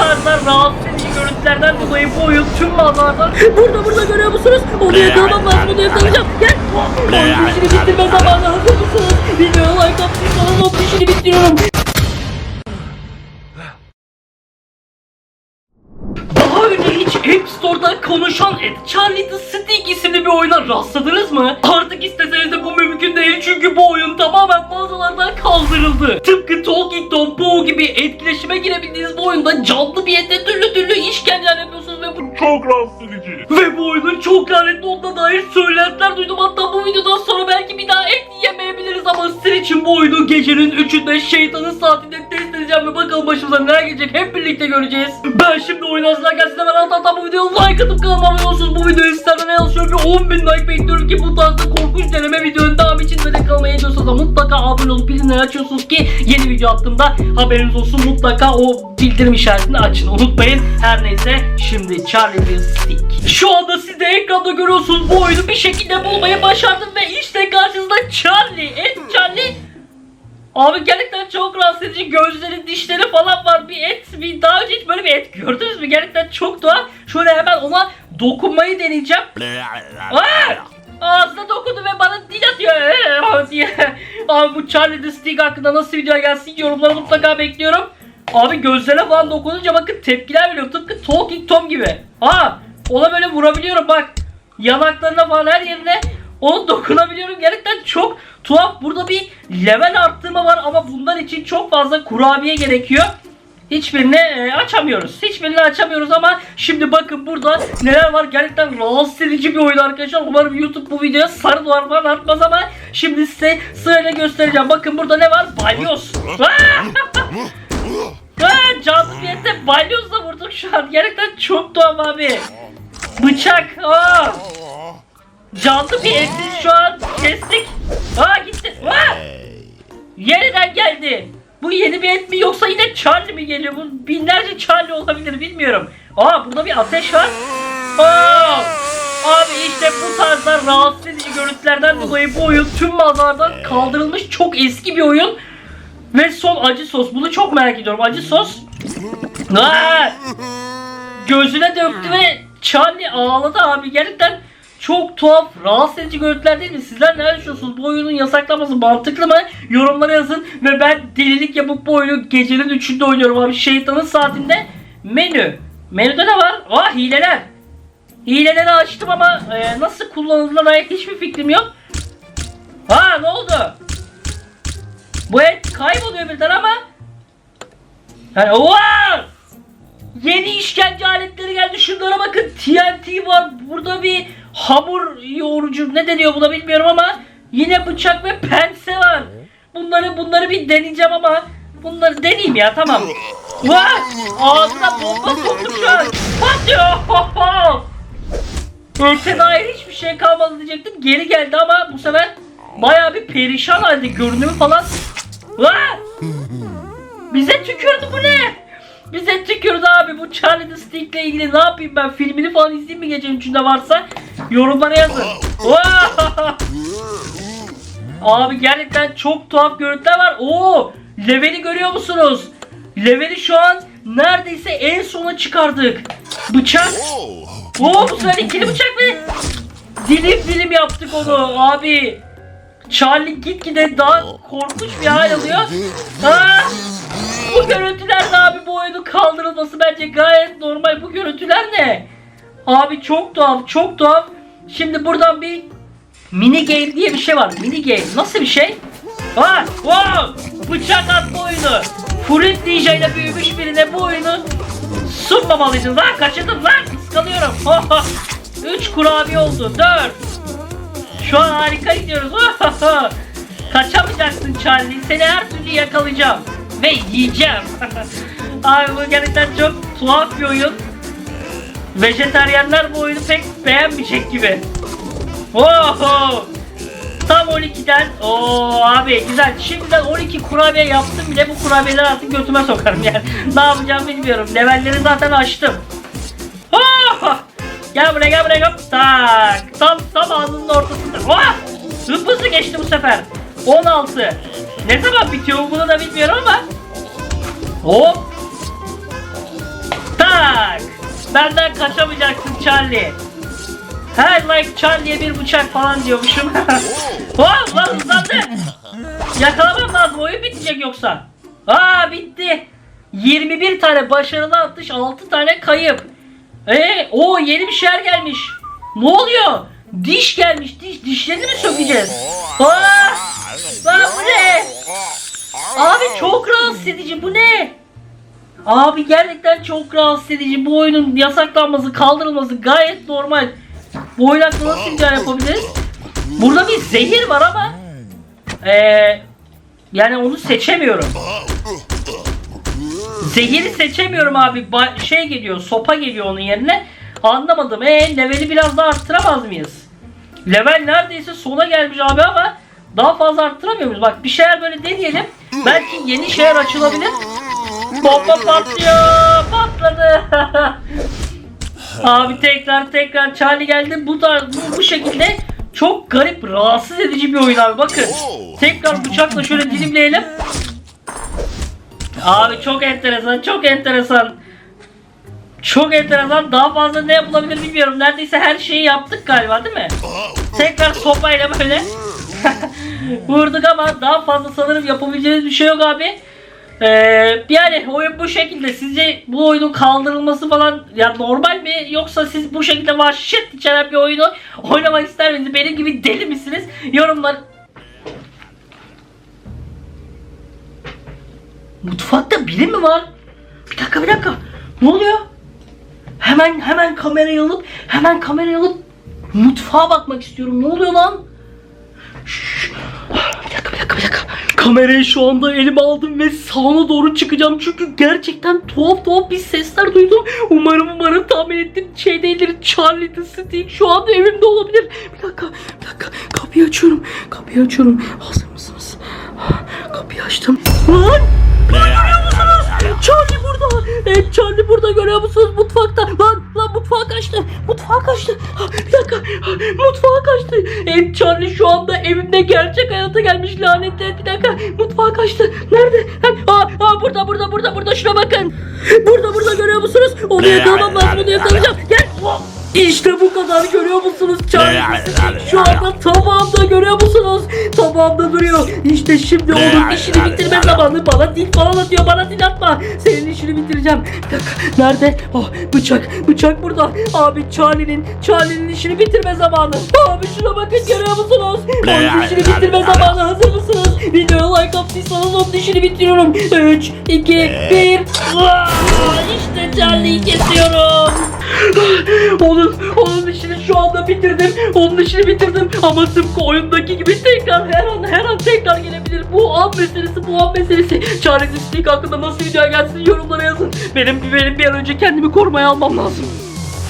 tarzda rahatsız edici görüntülerden dolayı bu oyun tüm mağazalardan burada burada görüyor musunuz? Onu yakalamam lazım onu yakalayacağım. Gel. Oyun işini bitirme zamanı hazır mısınız? Videoya like attıysanız o işini bitiriyorum. App Store'da konuşan Ed Charlie the Stick isimli bir oyuna rastladınız mı? Artık isteseniz de bu mümkün değil çünkü bu oyun tamamen mağazalardan kaldırıldı. Tıpkı Talking Tom, Pooh gibi etkileşime girebildiğiniz bu oyunda canlı bir ette türlü türlü işkenceler yapıyorsunuz ve bu Çok rahatsız edici. ve bu oyunun çok lanetli olduğuna dair söylentiler duydum. Hatta bu videodan sonra belki bir daha et yemeyebiliriz ama sizin için bu oyunu gecenin 3'ünde şeytanın saatinde edeceğim ve bakalım başımıza neler gelecek hep birlikte göreceğiz. Ben şimdi oyun hazırlarken size ben alt alta bu videoya like atıp kanalıma abone olursunuz. Bu videoyu sizlerden ne yazıyorum bir 10 bin like bekliyorum ki bu tarzda korkunç deneme videonun devamı için ve de kanalıma ediyorsanız da mutlaka abone olup bildirimleri açıyorsunuz ki yeni video attığımda haberiniz olsun mutlaka o bildirim işaretini açın unutmayın. Her neyse şimdi Charlie the Stick. Şu anda siz de ekranda görüyorsunuz bu oyunu bir şekilde bulmayı başardım ve işte karşınızda Charlie. Evet Charlie. Abi gerçekten çok rahatsız edici gözleri dişleri falan var bir et bir daha önce hiç böyle bir et gördünüz mü gerçekten çok tuhaf şöyle hemen ona dokunmayı deneyeceğim Aa! Ağzına dokundu ve bana dil atıyor Ee, diye. Abi bu Charlie the Stick hakkında nasıl video gelsin yorumları mutlaka bekliyorum. Abi gözlerine falan dokununca bakın tepkiler veriyor tıpkı Talking Tom gibi. Ha ona böyle vurabiliyorum bak. Yanaklarına falan her yerine onu dokunabiliyorum. Gerçekten çok tuhaf. Burada bir level arttırma var ama bunlar için çok fazla kurabiye gerekiyor. Hiçbirini e, açamıyoruz. Hiçbirini açamıyoruz ama şimdi bakın burada neler var. Gerçekten rahatsız edici bir oyun arkadaşlar. Umarım YouTube bu videoya sarı duvar falan atmaz ama şimdi size sırayla göstereceğim. Bakın burada ne var? Balyoz. Aa, ete balyozla vurduk şu an. Gerçekten çok tuhaf abi. Bıçak. Aa. Canlı bir eti şu an kestik. Aa gitti. Aa. Yeniden geldi. Bu yeni bir et mi yoksa yine Charlie mi geliyor? Bu binlerce Charlie olabilir bilmiyorum. Aa burada bir ateş var. Aa! Abi işte bu tarzda rahatsız edici görüntülerden dolayı bu oyun tüm mağazalardan kaldırılmış çok eski bir oyun. Ve son acı sos. Bunu çok merak ediyorum. Acı sos. Aa! Gözüne döktü ve Charlie ağladı abi. Gerçekten çok tuhaf, rahatsız edici görüntüler değil mi? Sizler neler düşünüyorsunuz? Bu oyunun yasaklanması mantıklı mı? Yorumlara yazın. Ve ben delilik yapıp bu oyunu gecenin 3'ünde oynuyorum abi. Şeytanın saatinde. Menü. Menüde ne var? Aa hileler. Hileleri açtım ama e, nasıl kullanıldığına dair hiçbir fikrim yok. Ha ne oldu? Bu et kayboluyor birden ama. Yani oha! Yeni işkence aletleri geldi. Şunlara bakın. TNT var. Burada bir hamur yoğurucu ne deniyor buna bilmiyorum ama yine bıçak ve pense var. Bunları bunları bir deneyeceğim ama bunları deneyeyim ya tamam. Vay! Ağzına bomba soktu şu an. Patlıyor. Öte dair hiçbir şey kalmadı diyecektim. Geri geldi ama bu sefer bayağı bir perişan halde görünümü falan. Vay! Bize tükürdü bu ne? Bize tükürdü abi bu Charlie the Stick'le ilgili ne yapayım ben filmini falan izleyeyim mi gecenin içinde varsa yorumlara yazın. Abi gerçekten çok tuhaf görüntüler var. Oo! Leveli görüyor musunuz? Leveli şu an neredeyse en sona çıkardık. Bıçak. Oo bu sefer ikili bıçak mı? Dilim dilim yaptık onu abi. Charlie gitgide daha korkunç bir hal alıyor. Aa! Bu görüntüler ne abi bu oyunun kaldırılması bence gayet normal. Bu görüntüler ne? Abi çok tuhaf çok tuhaf. Şimdi buradan bir mini game diye bir şey var. Mini game nasıl bir şey? Ha, wow! Bıçak atma oyunu. Fruit DJ ile büyümüş birine bu oyunu sunmamalıydın. Lan kaçırdım lan kıskanıyorum. 3 kurabiye oldu. 4. Şu an harika gidiyoruz. Kaçamayacaksın Charlie. Seni her türlü yakalayacağım. Ve yiyeceğim. Abi bu gerçekten çok tuhaf bir oyun. Vejeteryenler bu oyunu pek beğenmeyecek gibi. Oho! Tam 12'den. Oo abi güzel. Şimdiden 12 kurabiye yaptım bile bu kurabiyeleri artık götüme sokarım yani. ne yapacağım bilmiyorum. Levelleri zaten açtım. Oh! Gel buraya gel buraya hop tak. Tam tam ağzının ortasında. Oh! Hızlı geçti bu sefer. 16. Ne zaman bitiyor bunu da bilmiyorum ama. Hop. bıçak. Benden kaçamayacaksın Charlie. Her like Charlie'ye bir bıçak falan diyormuşum. oh lan hızlandı. Yakalamam lazım oyun bitecek yoksa. Aa bitti. 21 tane başarılı atış 6 tane kayıp. Ee, o yeni bir şeyler gelmiş. Ne oluyor? Diş gelmiş. Diş dişlerini mi sökeceğiz? Aa! Lan bu ne? Abi çok rahatsız edici. Bu ne? Abi gerçekten çok rahatsız edici. Bu oyunun yasaklanması, kaldırılması gayet normal. Bu oyun hakkında nasıl imkan yapabiliriz? Burada bir zehir var ama ee, yani onu seçemiyorum. Zehiri seçemiyorum abi. Ba- şey geliyor, sopa geliyor onun yerine. Anlamadım. E leveli biraz daha arttıramaz mıyız? Level neredeyse sona gelmiş abi ama daha fazla arttıramıyor muyuz? Bak bir şeyler böyle deneyelim. Belki yeni şeyler açılabilir. Bomba patlıyor. Patladı. abi tekrar tekrar Charlie geldi. Bu da bu, bu şekilde çok garip, rahatsız edici bir oyun abi. Bakın. Tekrar bıçakla şöyle dilimleyelim. Abi çok enteresan, çok enteresan. Çok enteresan. Daha fazla ne yapılabilir bilmiyorum. Neredeyse her şeyi yaptık galiba değil mi? Tekrar sopayla böyle vurduk ama daha fazla sanırım yapabileceğimiz bir şey yok abi. Ee, yani oyun bu şekilde. Sizce bu oyunun kaldırılması falan ya normal mi yoksa siz bu şekilde vahşet içeren bir oyunu oynamak ister misiniz? Benim gibi deli misiniz? Yorumlar Mutfakta biri mi var? Bir dakika bir dakika. Ne oluyor? Hemen hemen kamerayı alıp hemen kamerayı alıp mutfağa bakmak istiyorum. Ne oluyor lan? Şşş. Bir dakika bir dakika bir dakika. Kamerayı şu anda elime aldım ve salona doğru çıkacağım. Çünkü gerçekten tuhaf tuhaf bir sesler duydum. Umarım umarım tahmin ettiğim şey değildir. Charlie the Stick şu anda evimde olabilir. Bir dakika bir dakika. Kapıyı açıyorum. Kapıyı açıyorum. Hazır mısınız? Kapıyı açtım. Lan! Lan görüyor musunuz? Charlie burada. Evet Charlie burada görüyor musunuz? Şu anda evimde gerçek hayata gelmiş lanetler. Bir dakika. Mutfağa kaçtı. Nerede? Ha, aa, aa, burada burada burada burada şuna bakın. Burada burada görüyor musunuz? Onu yakalamam lazım. Onu yakalayacağım. Gel. İşte bu kadar görüyor musunuz? Charlie şu anda tabağımda? Tabağımda duruyor. İşte şimdi onun işini bitirme zamanı. Bana dil falan atıyor. Bana dil atma. Senin işini bitireceğim. Nerede? Oh bıçak. Bıçak burada. Abi Charlie'nin Charlie'nin işini bitirme zamanı. Abi şuna bakın görüyor musunuz? Onun işini bitirme zamanı. Hazır mısınız? Videoya like attıysanız onun işini bitiriyorum. 3, 2, 1. İşte Charlie'yi kesiyorum. Onun işini şu anda bitirdim. Onun işini bitirdim. Ama tıpkı oyundaki gibi tekrar her an her an tekrar gelebilir. Bu an meselesi bu an meselesi. Stick hakkında nasıl video gelsin yorumlara yazın. Benim benim bir an önce kendimi korumaya almam lazım.